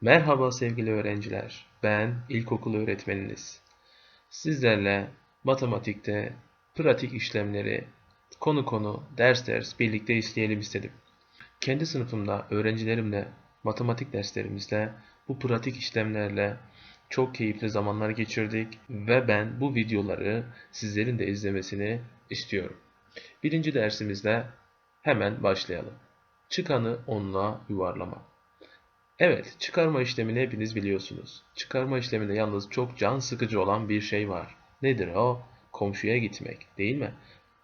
Merhaba sevgili öğrenciler. Ben ilkokul öğretmeniniz. Sizlerle matematikte pratik işlemleri konu konu, ders ders birlikte işleyelim istedim. Kendi sınıfımda öğrencilerimle matematik derslerimizde bu pratik işlemlerle çok keyifli zamanlar geçirdik ve ben bu videoları sizlerin de izlemesini istiyorum. Birinci dersimizde hemen başlayalım. Çıkanı onluğa yuvarlama. Evet, çıkarma işlemini hepiniz biliyorsunuz. Çıkarma işleminde yalnız çok can sıkıcı olan bir şey var. Nedir o? Komşuya gitmek, değil mi?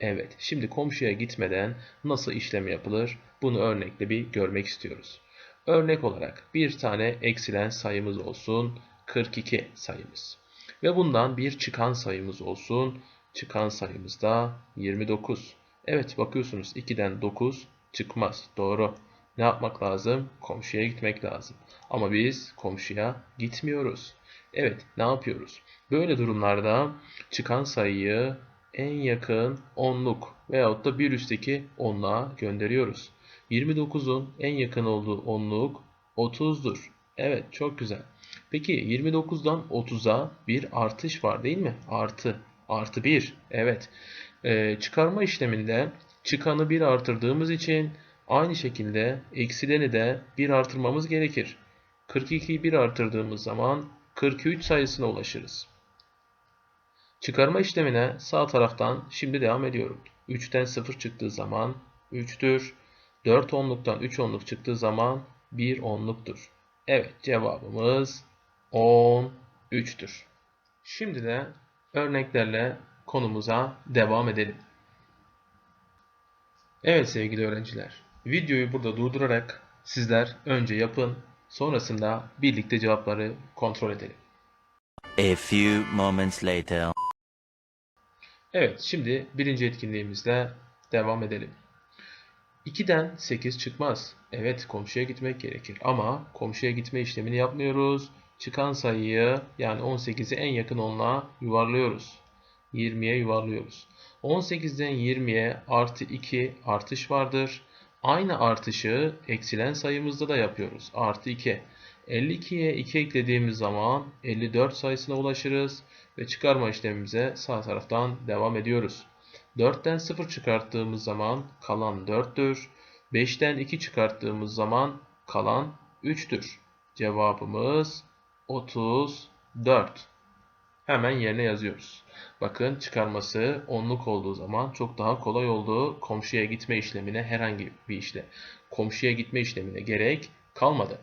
Evet, şimdi komşuya gitmeden nasıl işlem yapılır? Bunu örnekle bir görmek istiyoruz. Örnek olarak bir tane eksilen sayımız olsun, 42 sayımız. Ve bundan bir çıkan sayımız olsun, çıkan sayımız da 29. Evet, bakıyorsunuz 2'den 9 çıkmaz, doğru. Ne yapmak lazım? Komşuya gitmek lazım. Ama biz komşuya gitmiyoruz. Evet, ne yapıyoruz? Böyle durumlarda çıkan sayıyı en yakın onluk veyahut da bir üstteki onluğa gönderiyoruz. 29'un en yakın olduğu onluk 30'dur. Evet, çok güzel. Peki 29'dan 30'a bir artış var değil mi? Artı, artı 1. Evet. Ee, çıkarma işleminde çıkanı 1 artırdığımız için Aynı şekilde eksileni de 1 artırmamız gerekir. 42'yi 1 artırdığımız zaman 43 sayısına ulaşırız. Çıkarma işlemine sağ taraftan şimdi devam ediyorum. 3'ten 0 çıktığı zaman 3'tür. 4 onluktan 3 onluk çıktığı zaman 1 onluktur. Evet cevabımız 13'tür. Şimdi de örneklerle konumuza devam edelim. Evet sevgili öğrenciler, videoyu burada durdurarak sizler önce yapın, sonrasında birlikte cevapları kontrol edelim. A few moments later. Evet, şimdi birinci etkinliğimizle devam edelim. 2'den 8 çıkmaz. Evet, komşuya gitmek gerekir ama komşuya gitme işlemini yapmıyoruz. Çıkan sayıyı yani 18'i en yakın onluğa yuvarlıyoruz. 20'ye yuvarlıyoruz. 18'den 20'ye artı 2 artış vardır. Aynı artışı eksilen sayımızda da yapıyoruz. Artı 2. 52'ye 2 eklediğimiz zaman 54 sayısına ulaşırız ve çıkarma işlemimize sağ taraftan devam ediyoruz. 4'ten 0 çıkarttığımız zaman kalan 4'tür. 5'ten 2 çıkarttığımız zaman kalan 3'tür. Cevabımız 34. Hemen yerine yazıyoruz. Bakın çıkarması onluk olduğu zaman çok daha kolay olduğu komşuya gitme işlemine herhangi bir işle komşuya gitme işlemine gerek kalmadı.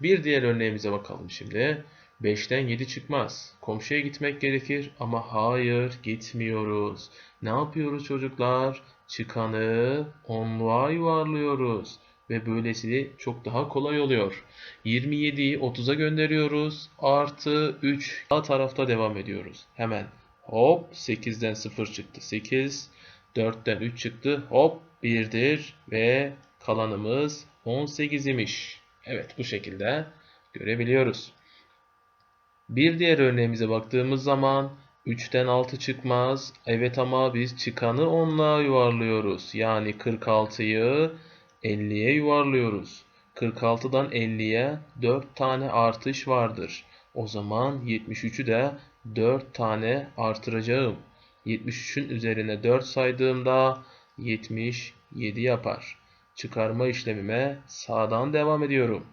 Bir diğer örneğimize bakalım şimdi. 5'ten 7 çıkmaz. Komşuya gitmek gerekir ama hayır gitmiyoruz. Ne yapıyoruz çocuklar? Çıkanı onluğa yuvarlıyoruz ve böylesi çok daha kolay oluyor. 27'yi 30'a gönderiyoruz. Artı 3 sağ tarafta devam ediyoruz. Hemen hop 8'den 0 çıktı. 8 4'ten 3 çıktı. Hop 1'dir ve kalanımız 18 imiş. Evet bu şekilde görebiliyoruz. Bir diğer örneğimize baktığımız zaman 3'ten 6 çıkmaz. Evet ama biz çıkanı 10'la yuvarlıyoruz. Yani 46'yı 50'ye yuvarlıyoruz. 46'dan 50'ye 4 tane artış vardır. O zaman 73'ü de 4 tane artıracağım. 73'ün üzerine 4 saydığımda 77 yapar. Çıkarma işlemime sağdan devam ediyorum.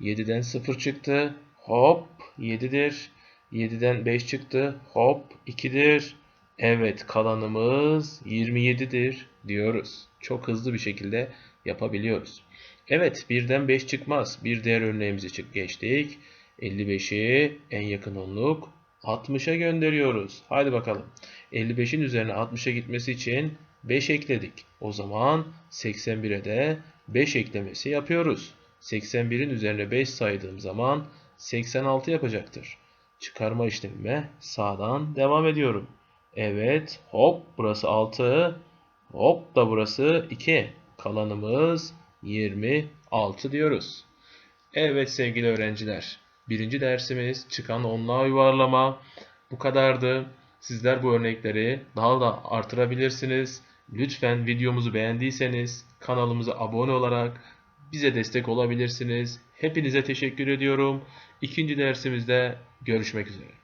7'den 0 çıktı. Hop 7'dir. 7'den 5 çıktı. Hop 2'dir. Evet kalanımız 27'dir diyoruz. Çok hızlı bir şekilde yapabiliyoruz. Evet birden 5 çıkmaz. Bir diğer örneğimizi çık geçtik. 55'i en yakın onluk 60'a gönderiyoruz. Haydi bakalım. 55'in üzerine 60'a gitmesi için 5 ekledik. O zaman 81'e de 5 eklemesi yapıyoruz. 81'in üzerine 5 saydığım zaman 86 yapacaktır. Çıkarma işlemime sağdan devam ediyorum. Evet hop burası 6 hop da burası 2. Kalanımız 26 diyoruz. Evet sevgili öğrenciler. Birinci dersimiz çıkan onluğa yuvarlama. Bu kadardı. Sizler bu örnekleri daha da artırabilirsiniz. Lütfen videomuzu beğendiyseniz kanalımıza abone olarak bize destek olabilirsiniz. Hepinize teşekkür ediyorum. İkinci dersimizde görüşmek üzere.